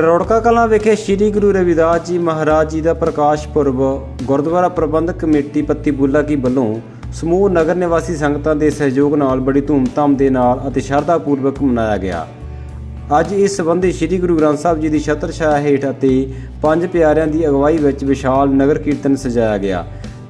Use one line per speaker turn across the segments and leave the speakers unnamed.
ਰੋੜਕਾ ਕਲਾਂ ਵਿਖੇ ਸ੍ਰੀ ਗੁਰੂ ਰਵਿਦਾਸ ਜੀ ਮਹਾਰਾਜ ਜੀ ਦਾ ਪ੍ਰਕਾਸ਼ ਪੁਰਬ, ਗੁਰਦੁਆਰਾ ਪ੍ਰਬੰਧਕ ਕਮੇਟੀ ਪੱਤੀ ਬੁੱਲਾ ਕੀ ਵੱਲੋਂ ਸਮੂਹ ਨਗਰ ਨਿਵਾਸੀ ਸੰਗਤਾਂ ਦੇ ਸਹਿਯੋਗ ਨਾਲ ਬੜੀ ਧੂਮਧਾਮ ਦੇ ਨਾਲ ਅਤੇ ਸ਼ਰਧਾ ਪੂਰਵਕ ਮਨਾਇਆ ਗਿਆ। ਅੱਜ ਇਸ ਸੰਬੰਧੀ ਸ੍ਰੀ ਗੁਰੂ ਗ੍ਰੰਥ ਸਾਹਿਬ ਜੀ ਦੀ ਛਤਰ ਛਾਇਆ ਹੇਠ ਅਤੇ ਪੰਜ ਪਿਆਰਿਆਂ ਦੀ ਅਗਵਾਈ ਵਿੱਚ ਵਿਸ਼ਾਲ ਨਗਰ ਕੀਰਤਨ ਸਜਾਇਆ ਗਿਆ,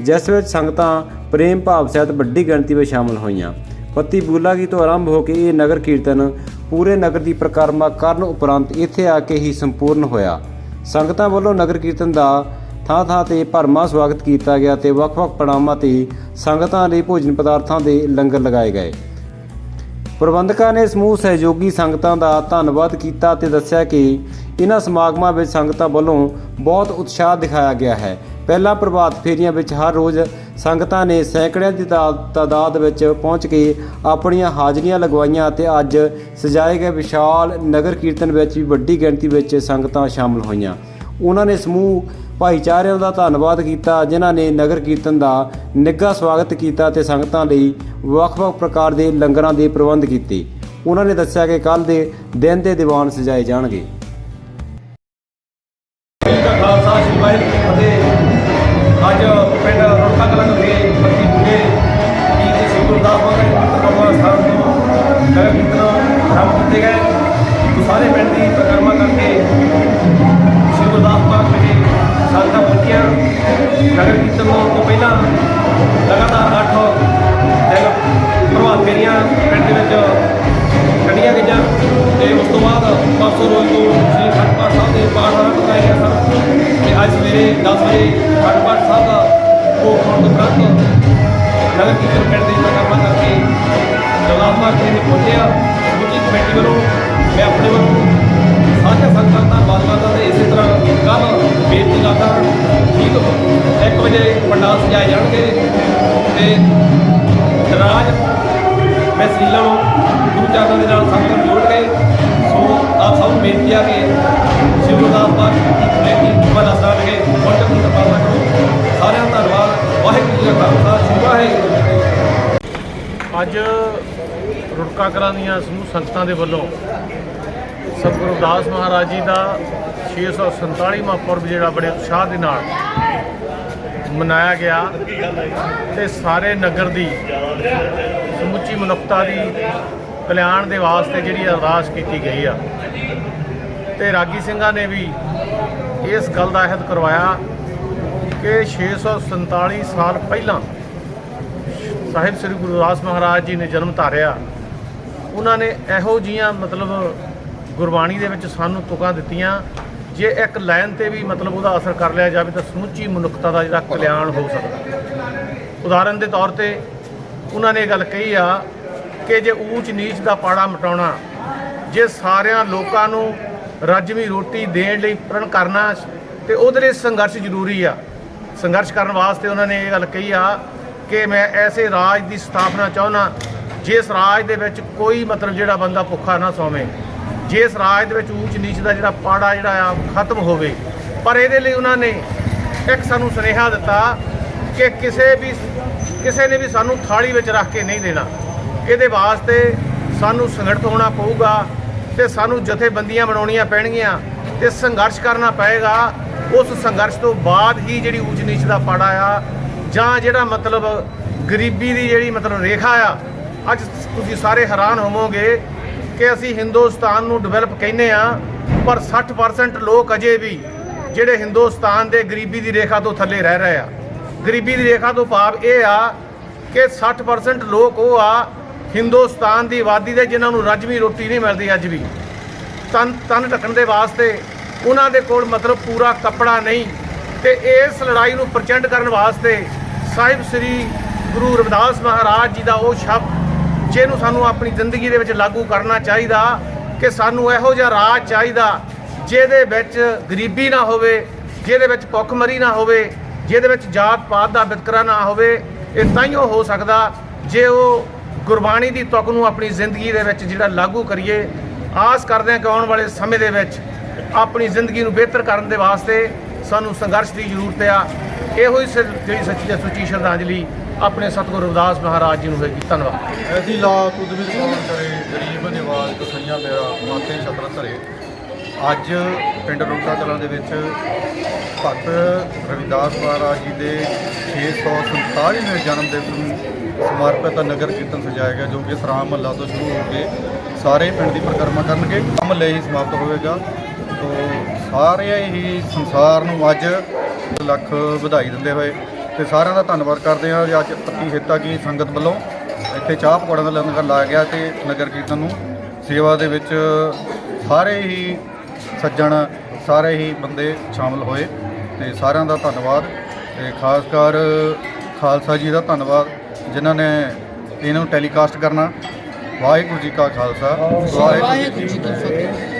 ਜਿਸ ਵਿੱਚ ਸੰਗਤਾਂ ਪ੍ਰੇਮ ਭਾਵ ਸਹਿਤ ਵੱਡੀ ਗਿਣਤੀ ਵਿੱਚ ਸ਼ਾਮਲ ਹੋਈਆਂ। ਪੱਤੀ ਬੂਲਾਗੀ ਤੋਂ ਆਰੰਭ ਹੋ ਕੇ ਇਹ ਨਗਰ ਕੀਰਤਨ ਪੂਰੇ ਨਗਰ ਦੀ ਪ੍ਰਕਰਮਾ ਕਰਨ ਉਪਰੰਤ ਇੱਥੇ ਆ ਕੇ ਹੀ ਸੰਪੂਰਨ ਹੋਇਆ। ਸੰਗਤਾਂ ਵੱਲੋਂ ਨਗਰ ਕੀਰਤਨ ਦਾ ਥਾਂ ਥਾਂ ਤੇ ਭਰਮਾ ਸਵਾਗਤ ਕੀਤਾ ਗਿਆ ਤੇ ਵੱਖ-ਵੱਖ ਪੜਾਵਾਂ ਤੇ ਸੰਗਤਾਂ ਲਈ ਭੋਜਨ ਪਦਾਰਥਾਂ ਦੇ ਲੰਗਰ ਲਗਾਏ ਗਏ। ਪ੍ਰਬੰਧਕਾਂ ਨੇ ਸਮੂਹ ਸਹਿਯੋਗੀ ਸੰਗਤਾਂ ਦਾ ਧੰਨਵਾਦ ਕੀਤਾ ਤੇ ਦੱਸਿਆ ਕਿ ਇਹਨਾਂ ਸਮਾਗਮਾਂ ਵਿੱਚ ਸੰਗਤਾਂ ਵੱਲੋਂ ਬਹੁਤ ਉਤਸ਼ਾਹ ਦਿਖਾਇਆ ਗਿਆ ਹੈ। ਪਹਿਲਾਂ ਪ੍ਰਭਾਤ ਫੇਰੀਆਂ ਵਿੱਚ ਹਰ ਰੋਜ਼ ਸੰਗਤਾਂ ਨੇ ਸੈਂਕੜਿਆਂ ਦੀ ਤਾ- ਤਾਦਾਦ ਵਿੱਚ ਪਹੁੰਚ ਕੇ ਆਪਣੀਆਂ ਹਾਜ਼ਰੀਆਂ ਲਗਵਾਈਆਂ ਅਤੇ ਅੱਜ ਸਜਾਏ ਗਏ ਵਿਸ਼ਾਲ ਨਗਰ ਕੀਰਤਨ ਵਿੱਚ ਵੀ ਵੱਡੀ ਗਿਣਤੀ ਵਿੱਚ ਸੰਗਤਾਂ ਸ਼ਾਮਲ ਹੋਈਆਂ। ਉਹਨਾਂ ਨੇ ਸਮੂਹ ਭਾਈਚਾਰਿਆਂ ਦਾ ਧੰਨਵਾਦ ਕੀਤਾ, ਜਿਨ੍ਹਾਂ ਨੇ ਨਗਰ ਕੀਰਤਨ ਦਾ ਨਿੱਘਾ ਸਵਾਗਤ ਕੀਤਾ ਤੇ ਸੰਗਤਾਂ ਲਈ ਵੱਖ-ਵੱਖ ਪ੍ਰਕਾਰ ਦੇ ਲੰਗਰਾਂ ਦੇ ਪ੍ਰਬੰਧ ਕੀਤੇ। ਉਹਨਾਂ ਨੇ ਦੱਸਿਆ ਕਿ ਕੱਲ ਦੇ ਦਿਨ ਦੇ ਦੀਵਾਨ ਸਜਾਏ ਜਾਣਗੇ।
ਖਾਲਸਾ ਸ੍ਰੀ ਵਾਹਿਗੁਰੂ ਅੱਜ ਪਿੰਡ ਰੋਟਾ ਕਲਾਂ ਦੇ ਪੱਤੀ ਬੁੱਢੇ ਜੀ ਦੇ ਸ੍ਰੀ ਗੁਰੂ ਦਾਸ ਪਰਮਾ ਸਥਾਨ ਤੋਂ ਨਗਰ ਕੀਰਤਨ ਆਰੰਭ ਕੀਤੇ ਗਏ। ਸਾਰੇ ਪਿੰਡ ਦੀ ਪ੍ਰਕਰਮਾ ਕਰਕੇ ਸ੍ਰੀ ਗੁਰੂ ਦਾਸ ਪਾਕ ਸੰਗਤਾਂ ਪਹੁੰਚੀਆਂ। ਨਗਰ ਕੀਰਤਨ ਤੋਂ ਪਹਿਲਾਂ ਲਗਾਤਾਰ 8 ਦਿਨ ਪ੍ਰਭਾਤ ਫੇਰੀਆਂ ਪਿੰਡ ਦੇ ਵਿੱਚ ਕੱਢੀਆਂ ਗਈਆਂ ਤੇ ਉਸ ਤੋਂ ਬਾਅਦ ਪਰਸੋਂ ਰੋਜ਼ ਤੋਂ ਸ੍ਰੀ ਅਖੰਡ ਸਾਹਿਬ ਦੇ ਪਾਠ ਆਰੰਭ ਕਰਾਏ ਗਏ ਸਨ। ਤੇ ਅੱਜ ਸਵੇਰੇ 10 ਵਜੇ ਨਗਰ ਕੀਰਤਨ ਪਿੰਡ ਦੀ ਪ੍ਰਕਰਮਾ ਕਰਕੇ ਜਗਲਾਪ ਮਾਰ ਕੇ ਪਹੁੰਚਿਆ। ਸਮੁੱਚੀ ਕਮੇਟੀ ਵੱਲੋਂ ਮੈਂ ਆਪਣੇ ਵੱਲੋਂ ਸਾਰੀਆਂ ਸੰਗਤਾਂ ਦਾ ਧੰਨਵਾਦ ਕਰਦਾ ਤੇ ਇਸੇ ਤਰ੍ਹਾਂ ਕੱਲ ਬੇਨਤੀ ਕਰਦਾ ਠੀਕ 1 ਵਜੇ ਪੰਡਾਲ ਸਜਾਏ ਜਾਣਗੇ ਤੇ ਰਾਜ ਮੈਂ ਸਰੀਲਾਂ ਨੂੰ ਗੁਰੂ ਚਰਨਾਂ ਦੇ ਨਾਲ ਸੰਗਤ ਜੋੜ ਕੇ ਸੋ ਆਪ ਸਭ ਨੂੰ ਬੇਨਤੀ ਆ ਕਿ ਸ਼ਿਵ ਗੁਰਦਾਸ
ਰੁੜਕਾ ਦੀਆਂ ਸਮੂਹ ਸੰਗਤਾਂ ਦੇ ਵੱਲੋਂ ਸਤਿਗੁਰੂ ਦਾਸ ਮਹਾਰਾਜ ਜੀ ਦਾ 647ਵਾਂ ਪੁਰਬ ਜਿਹੜਾ ਬੜੇ ਉਤਸ਼ਾਹ ਦੇ ਨਾਲ ਮਨਾਇਆ ਗਿਆ ਤੇ ਸਾਰੇ ਨਗਰ ਦੀ ਸਮੁੱਚੀ ਮਨੁੱਖਤਾ ਦੀ ਕਲਿਆਣ ਦੇ ਵਾਸਤੇ ਜਿਹੜੀ ਅਰਦਾਸ ਕੀਤੀ ਗਈ ਆ। ਤੇ ਰਾਗੀ ਸਿੰਘਾਂ ਨੇ ਵੀ ਇਸ ਗੱਲ ਦਾ ਅਹਿਦ ਕਰਵਾਇਆ ਕਿ 647 ਸਾਲ ਪਹਿਲਾਂ ਸਾਹਿਬ ਸ੍ਰੀ ਗੁਰੂ ਦਾਸ ਮਹਾਰਾਜ ਜੀ ਨੇ ਜਨਮ ਧਾਰਿਆ। ਉਹਨਾਂ ਨੇ ਇਹੋ ਜੀਆਂ ਮਤਲਬ ਗੁਰਬਾਣੀ ਦੇ ਵਿੱਚ ਸਾਨੂੰ ਤੁਕਾਂ ਦਿੱਤੀਆਂ। ਜੇ ਇੱਕ ਲਾਈਨ ਤੇ ਵੀ ਮਤਲਬ ਉਹਦਾ ਅਸਰ ਕਰ ਲਿਆ ਜਾਵੇ ਤਾਂ ਸਮੁੱਚੀ ਮਨੁੱਖਤਾ ਦਾ ਜਿਹੜਾ ਕਲਿਆਣ ਹੋ ਸਕਦਾ। ਉਦਾਹਰਨ ਦੇ ਤੌਰ ਤੇ ਉਹਨਾਂ ਨੇ ਇਹ ਗੱਲ ਕਹੀ ਆ ਕਿ ਜੇ ਊਚ ਨੀਚ ਦਾ ਪਾੜਾ ਮਟਾਉਣਾ, ਜੇ ਸਾਰਿਆਂ ਲੋਕਾਂ ਨੂੰ ਰੱਜਵੀਂ ਰੋਟੀ ਦੇਣ ਲਈ ਪ੍ਰਣ ਕਰਨਾ, ਤੇ ਉਹਦੇ ਲਈ ਸੰਘਰਸ਼ ਜ਼ਰੂਰੀ ਆ। ਸੰਘਰਸ਼ ਕਰਨ ਵਾਸਤੇ ਉਹਨਾਂ ਨੇ ਇਹ ਗੱਲ ਕਹੀ ਆ ਕਿ ਮੈਂ ਐਸੇ ਰਾਜ ਦੀ ਸਥਾਪਨਾ ਚਾਹੁੰਦਾ ਜਿਸ ਰਾਜ ਦੇ ਵਿੱਚ ਕੋਈ ਮਤਲਬ ਜਿਹੜਾ ਬੰਦਾ ਭੁੱਖਾ ਨਾ ਸੋਵੇ, ਜਿਸ ਰਾਜ ਦੇ ਵਿੱਚ ਊਚ ਨੀਚ ਦਾ ਜਿਹੜਾ ਪਾੜਾ ਜਿਹੜਾ ਆ ਖਤਮ ਹੋਵੇ। ਪਰ ਇਹਦੇ ਲਈ ਉਹਨਾਂ ਨੇ ਇੱਕ ਸਾਨੂੰ ਸੁਨੇਹਾ ਦਿੱਤਾ ਕਿ ਕਿਸੇ ਵੀ ਕਿਸੇ ਨੇ ਵੀ ਸਾਨੂੰ ਥਾਲੀ ਵਿੱਚ ਰੱਖ ਕੇ ਨਹੀਂ ਦੇਣਾ। ਇਹਦੇ ਵਾਸਤੇ ਸਾਨੂੰ ਸੰਗਠਿਤ ਹੋਣਾ ਪਊਗਾ ਤੇ ਸਾਨੂੰ ਜਥੇਬੰਦੀਆਂ ਬਣਾਉਣੀਆਂ ਪੈਣਗੀਆਂ ਤੇ ਸੰਘਰਸ਼ ਕਰਨਾ ਪਏਗਾ। ਉਸ ਸੰਘਰਸ਼ ਤੋਂ ਬਾਅਦ ਹੀ ਜਿਹੜੀ ਉੱਚ ਨੀਚ ਦਾ ਪਾੜਾ ਆ ਜਾਂ ਜਿਹੜਾ ਮਤਲਬ ਗਰੀਬੀ ਦੀ ਜਿਹੜੀ ਮਤਲਬ ਰੇਖਾ ਆ ਅੱਜ ਤੁਸੀਂ ਸਾਰੇ ਹੈਰਾਨ ਹੋਵੋਗੇ ਕਿ ਅਸੀਂ ਹਿੰਦੁਸਤਾਨ ਨੂੰ ਡਿਵੈਲਪ ਕਹਿੰਦੇ ਆ ਪਰ 60% ਲੋਕ ਅਜੇ ਵੀ ਜਿਹੜੇ ਹਿੰਦੁਸਤਾਨ ਦੇ ਗਰੀਬੀ ਦੀ ਰੇਖਾ ਤੋਂ ਥੱਲੇ ਰਹਿ ਰਹੇ ਆ। ਗਰੀਬੀ ਦੀ ਰੇਖਾ ਤੋਂ ਭਾਵ ਇਹ ਆ ਕਿ 60% ਲੋਕ ਉਹ ਆ ਹਿੰਦੁਸਤਾਨ ਦੀ ਆਬਾਦੀ ਦੇ ਜਿਨ੍ਹਾਂ ਨੂੰ ਰੱਜਵੀਂ ਰੋਟੀ ਨਹੀਂ ਮਿਲਦੀ ਅੱਜ ਵੀ। ਤਨ ਤਨ ਢੱਕਣ ਦੇ ਵਾਸਤੇ ਉਹਨਾਂ ਦੇ ਕੋਲ ਮਤਲਬ ਪੂਰਾ ਕੱਪੜਾ ਨਹੀਂ ਤੇ ਇਸ ਲੜਾਈ ਨੂੰ ਪ੍ਰਚੰਡ ਕਰਨ ਵਾਸਤੇ ਸਾਹਿਬ ਸ੍ਰੀ ਗੁਰੂ ਰਵਿਦਾਸ ਮਹਾਰਾਜ ਜੀ ਦਾ ਉਹ ਸ਼ਬਦ ਜਿਹਨੂੰ ਸਾਨੂੰ ਆਪਣੀ ਜ਼ਿੰਦਗੀ ਦੇ ਵਿੱਚ ਲਾਗੂ ਕਰਨਾ ਚਾਹੀਦਾ, ਕਿ ਸਾਨੂੰ ਇਹੋ ਜਿਹਾ ਰਾਜ ਚਾਹੀਦਾ, ਜਿਹਦੇ ਵਿੱਚ ਗਰੀਬੀ ਨਾ ਹੋਵੇ, ਜਿਹਦੇ ਵਿੱਚ ਭੁੱਖਮਰੀ ਨਾ ਹੋਵੇ, ਜਿਹਦੇ ਵਿੱਚ ਜਾਤ ਪਾਤ ਦਾ ਵਿਤਕਰਾ ਨਾ ਹੋਵੇ, ਇਹ ਤਾਈਓ ਹੋ ਸਕਦਾ ਜੇ ਉਹ ਗੁਰਬਾਣੀ ਦੀ ਤੁਕ ਨੂੰ ਆਪਣੀ ਜ਼ਿੰਦਗੀ ਦੇ ਵਿੱਚ ਜਿਹੜਾ ਲਾਗੂ ਕਰੀਏ। ਆਸ ਕਰਦੇ ਹਾਂ ਕਿ ਆਉਣ ਵਾਲੇ ਸਮੇਂ ਦੇ ਵਿੱਚ ਆਪਣੀ ਜ਼ਿੰਦਗੀ ਨੂੰ ਬਿਹਤਰ ਕਰਨ ਦੇ ਵਾਸਤੇ ਸਾਨੂੰ ਸੰਘਰਸ਼ ਦੀ ਜ਼ਰੂਰਤ ਆ। ਇਹੋ ਹੀ ਸ- ਜਿਹੜੀ ਸੱਚੀ ਤੇ ਸੁੱਚੀ ਸ਼ਰਧਾਂਜਲੀ ਆਪਣੇ ਸਤਿਗੁਰੂ ਰਵਿਦਾਸ ਮਹਾਰਾਜ ਜੀ ਨੂੰ ਹੋਏਗੀ ਧੰਨਵਾਦ।
ਐਸੀ ਲਾ ਤੁਧ ਵੀ ਸਮਾਨ ਕਰੇ, ਗਰੀਬ ਨਿਵਾਜ ਕਸਈਆਂ ਮੇਰਾ, ਮਾਤੇ ਛਤਰ ਧਰੇ। ਅੱਜ ਪਿੰਡ ਰੋਕਾ ਕਲਾਂ ਦੇ ਵਿੱਚ ਭਗਤ ਰਵਿਦਾਸ ਮਹਾਰਾਜ ਜੀ ਦੇ 647ਵੇਂ ਜਨਮ ਦਿਵਸ ਨੂੰ ਸਮਰਪਿਤ ਨਗਰ ਕੀਰਤਨ ਸਜਾਇਆ ਗਿਆ, ਜੋ ਕਿ ਸਰਾਮ ਮਹੱਲਾ ਤੋਂ ਸ਼ੁਰੂ ਹੋ ਕੇ ਸਾਰੇ ਪਿੰਡ ਦੀ ਪਰਿਕਰਮਾ ਕਰਨਗੇ। ਮਹੱਲੇ ਹੀ ਸਮਾਪਤ ਹੋਵੇਗਾ। ਤੋਂ ਸਾਰੇ ਹੀ ਸੰਸਾਰ ਨੂੰ ਅੱਜ ਲੱਖ ਵਧਾਈ ਦਿੰਦੇ ਹੋਏ ਤੇ ਸਾਰਿਆਂ ਦਾ ਧੰਨਵਾਦ ਕਰਦੇ ਹਾਂ ਜੀ। ਅੱਜ ਪੱਤੀ ਹਿੱਤਾ ਕੀ ਸੰਗਤ ਵੱਲੋਂ ਇੱਥੇ ਚਾਹ ਪਕੌੜਿਆਂ ਦਾ ਲੰਗਰ ਲਾਇਆ ਗਿਆ ਤੇ ਨਗਰ ਕੀਰਤਨ ਨੂੰ ਸੇਵਾ ਦੇ ਵਿੱਚ ਸਾਰੇ ਹੀ ਸੱਜਣ, ਸਾਰੇ ਹੀ ਬੰਦੇ ਸ਼ਾਮਲ ਹੋਏ ਤੇ ਸਾਰਿਆਂ ਦਾ ਧੰਨਵਾਦ ਤੇ ਖਾਸ ਕਰ ਖਾਲਸਾ ਜੀ ਦਾ ਧੰਨਵਾਦ, ਜਿਨ੍ਹਾਂ ਨੇ ਇਹਨੂੰ ਟੈਲੀਕਾਸਟ ਕਰਨਾ। ਵਾਹਿਗੁਰੂ ਜੀ ਕਾ ਖਾਲਸਾ, ਵਾਹਿਗੁਰੂ ਜੀ ਕੀ ਫਤਿਹ।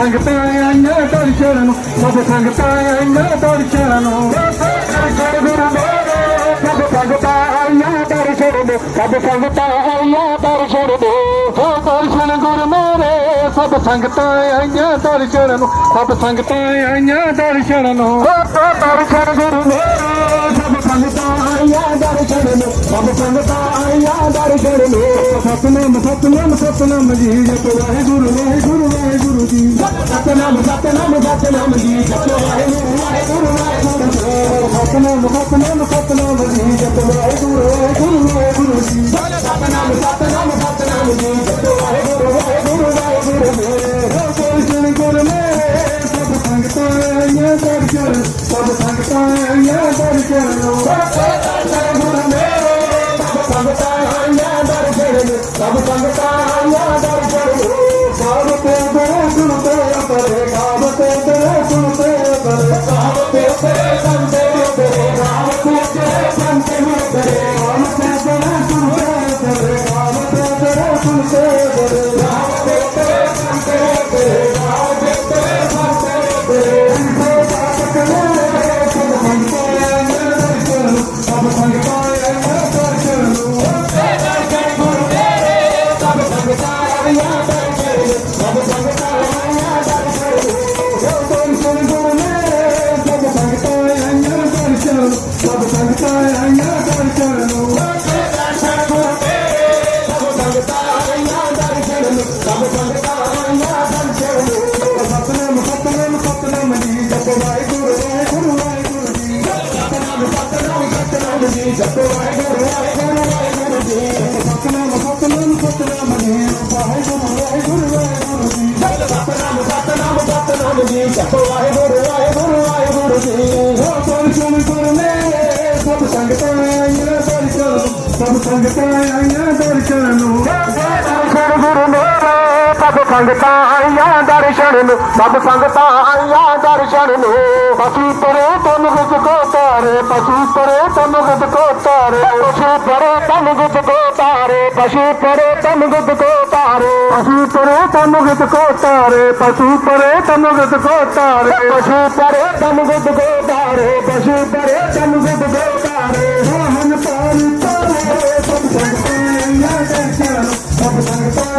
ਸੰਗਤਾਂ ਆਈਆਂ ਦਰਸ਼ਨ ਨੂੰ, ਸਭ ਸੰਗਤਾਂ ਆਈਆਂ ਦਰਸ਼ਨ ਨੂੰ। ਦਰਸ਼ਨ ਗੁਰੂ ਸਭ ਸੰਗਤਾਂ ਆਈਆਂ ਦਰਸ਼ਨ ਨੂੰ, ਸਭ ਸੰਗਤਾਂ ਆਈਆਂ ਦਰਸ਼ਨ ਨੂੰ। ਹੋ ਦਰਸ਼ਨ ਗੁਰ ਮੇਰੇ, ਸਭ ਸੰਗਤਾਂ ਆਈਆਂ ਦਰਸ਼ਨ ਨੂੰ, ਸਭ ਸੰਗਤਾਂ ਆਈਆਂ ਦਰਸ਼ਨ ਨੂੰ। ਹੋ ਦਰਸ਼ਨ ਗੁਰੂ ਮੇਰੇ, ਸਭ ਸੰਗਤਾਂ ਆਈਆਂ ਦਰਸ਼ਨ ਨੂੰ, ਸਭ ਸੰਗਤਾਂ ਆਈਆਂ ਦਰਸ਼ਨ ਨੂੰ। ਸਤਨਾਮ ਸਤਨਾਮ ਸਤਨਾਮ ਜੀ ਜਪ ਸਤਨਾਮ ਸਤਨਾਮ ਸਤਨਾਮ ਜੀ ਜਪ ਵਾਹਿਗੁਰੂ ਵਾਹਿਗੁਰੂ ਵਾਹਿਗੁਰੂ ਜੀ ਸਤਨਾਮ ਸਤਨਾਮ ਸਤਨਾਮ ਜੀ ਜਪ ਵਾਹਿਗੁਰੂ ਵਾਹਿਗੁਰੂ ਵਾਹਿਗੁਰੂ ਜੀ ਸਤਨਾਮ ਸਤਨਾਮ ਸਤਨਾਮ ਜੀ ਜਪ ਵਾਹਿਗੁਰੂ ਵਾਹਿਗੁਰੂ ਵਾਹਿਗੁਰੂ ਜੀ ਦਰਸ਼ਨ ਗੁਰ ਮੇਰੇ ਸਭ ਸੰਗਤਾਂ ਆਈਆਂ ਦਰਸ਼ਨ ਸਭ ਸੰਗਤਾਂ ਆਈਆਂ ਦਰਸ਼ਨ ਦਰਸ਼ਨ ਗੁਰ ਮੇਰੇ ਸਭ ਸੰਗਤਾਂ ਨੂੰ ਦਰਸ਼ਨ ਗੁਰੂ ਮੇਰੇ ਸਭ ਸੰਗਤਾਂ ਆਈਆਂ ਦਰਸ਼ਨ ਨੂੰ ਸਭ ਸੰਗਤਾਂ ਆਈਆਂ ਦਰਸ਼ਨ ਨੂੰ ਪਸ਼ੂ ਪਰੇ ਤਨ ਗੁਜ ਕੋ ਤਾਰੇ ਪਸ਼ੂ ਪਰੇ ਤਨ ਗੁਜ ਕੋ ਤਾਰੇ ਪਸ਼ੂ ਪਰੇ ਤਨ ਗੁਜ ਕੋ ਤਾਰੇ ਪਸ਼ੂ ਪਰੇ ਤਨ ਗੁਜ ਕੋ ਤਾਰੇ ਪਸ਼ੂ ਪਰੇ ਤਨ ਗੁਜ ਕੋ ਤਾਰੇ ਪਸ਼ੂ ਪਰੇ ਤਨ ਗੁਜ ਕੋ ਤਾਰੇ ਪਸ਼ੂ ਪਰੇ ਤਨ ਗੁਜ ਕੋ ਤਾਰੇ ਪਸ਼ੂ ਪਰੇ ਤਨ ਗੁਜ ਕੋ Thank you.